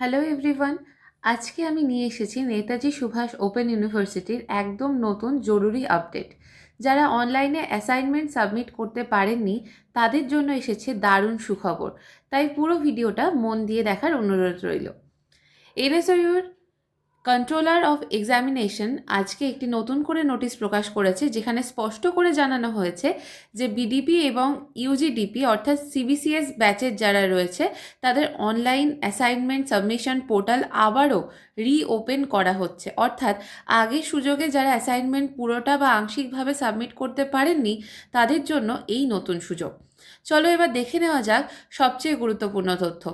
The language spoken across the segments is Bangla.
হ্যালো এভরিওয়ান আজকে আমি নিয়ে এসেছি নেতাজি সুভাষ ওপেন ইউনিভার্সিটির একদম নতুন জরুরি আপডেট। যারা অনলাইনে অ্যাসাইনমেন্ট সাবমিট করতে পারেননি, তাদের জন্য এসেছে দারুণ সুখবর। তাই পুরো ভিডিওটা মন দিয়ে দেখার অনুরোধ রইল। এনএসইউর কন্ট্রোলার অফ এক্সামিনেশন আজকে একটি নতুন করে নোটিশ প্রকাশ করেছে, যেখানে স্পষ্ট করে জানানো হয়েছে যে বিডিপি এবং ইউজিডিপি অর্থাৎ সিবিসিএস ব্যাচের যারা রয়েছে, তাদের অনলাইন অ্যাসাইনমেন্ট সাবমিশন পোর্টাল আবারও রিওপেন করা হচ্ছে। অর্থাৎ আগের সুযোগে যারা অ্যাসাইনমেন্ট পুরোটা বা আংশিকভাবে সাবমিট করতে পারেননি, তাদের জন্য এই নতুন সুযোগ। চলো এবার দেখে নেওয়া যাক সবচেয়ে গুরুত্বপূর্ণ তথ্য।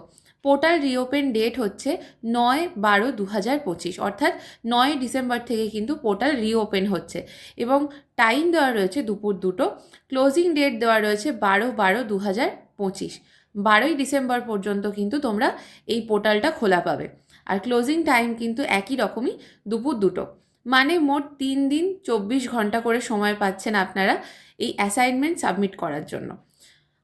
পোর্টাল রিওপেন ডেট হচ্ছে নয় বারো দু হাজার পঁচিশ, অর্থাৎ নয় ডিসেম্বর থেকে কিন্তু পোর্টাল রিওপেন হচ্ছে। এবং টাইম দেওয়া রয়েছে দুপুর দুটো, ক্লোজিং ডেট দেওয়া রয়েছে বারো বারো দু হাজার পঁচিশ। বারোই ডিসেম্বর পর্যন্ত কিন্তু তোমরা এই পোর্টালটা খোলা পাবে। আর ক্লোজিং টাইম কিন্তু একই রকমই দুপুর দুটো। মানে মোট তিন দিন চব্বিশ ঘণ্টা করে সময় পাচ্ছেন আপনারা এই অ্যাসাইনমেন্ট সাবমিট করার জন্য।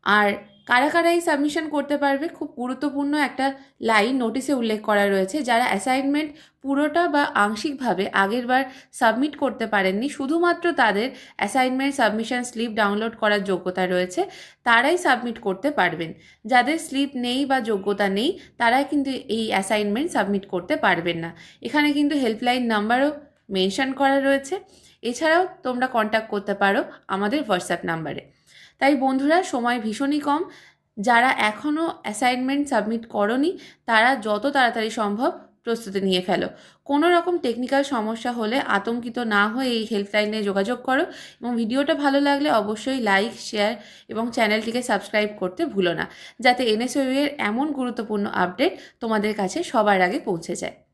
আর কারা কারা এই সাবমিশন করতে পারবে খুব গুরুত্বপূর্ণ একটা লাইন নোটিশে উল্লেখ করা রয়েছে যারা অ্যাসাইনমেন্ট পুরোটা বা আংশিকভাবে আগেরবার সাবমিট করতে পারেননি, শুধুমাত্র তাদের অ্যাসাইনমেন্ট সাবমিশন স্লিপ ডাউনলোড করার যোগ্যতা রয়েছে, তারাই সাবমিট করতে পারবেন। যাদের স্লিপ নেই বা যোগ্যতা নেই, তারা কিন্তু এই অ্যাসাইনমেন্ট সাবমিট করতে পারবেন না। এখানে কিন্তু হেল্পলাইন নাম্বারও মেনশন করা রয়েছে। এছাড়াও তোমরা কন্ট্যাক্ট করতে পারো আমাদের হোয়াটসঅ্যাপ নাম্বারে তাই বন্ধুরা, সময় ভীষণই কম। যারা এখনও অ্যাসাইনমেন্ট সাবমিট করনি, তারা যত তাড়াতাড়ি সম্ভব প্রস্তুতি নিয়ে ফেলো। কোনো রকম টেকনিক্যাল সমস্যা হলে, আতঙ্কিত না হয়ে এই হেল্পলাইনে যোগাযোগ করো এবং ভিডিওটা ভালো লাগলে অবশ্যই লাইক শেয়ার এবং চ্যানেলটিকে সাবস্ক্রাইব করতে ভুলো না, যাতে এনএসইউ এর এমন গুরুত্বপূর্ণ আপডেট তোমাদের কাছে সবার আগে পৌঁছে যায়।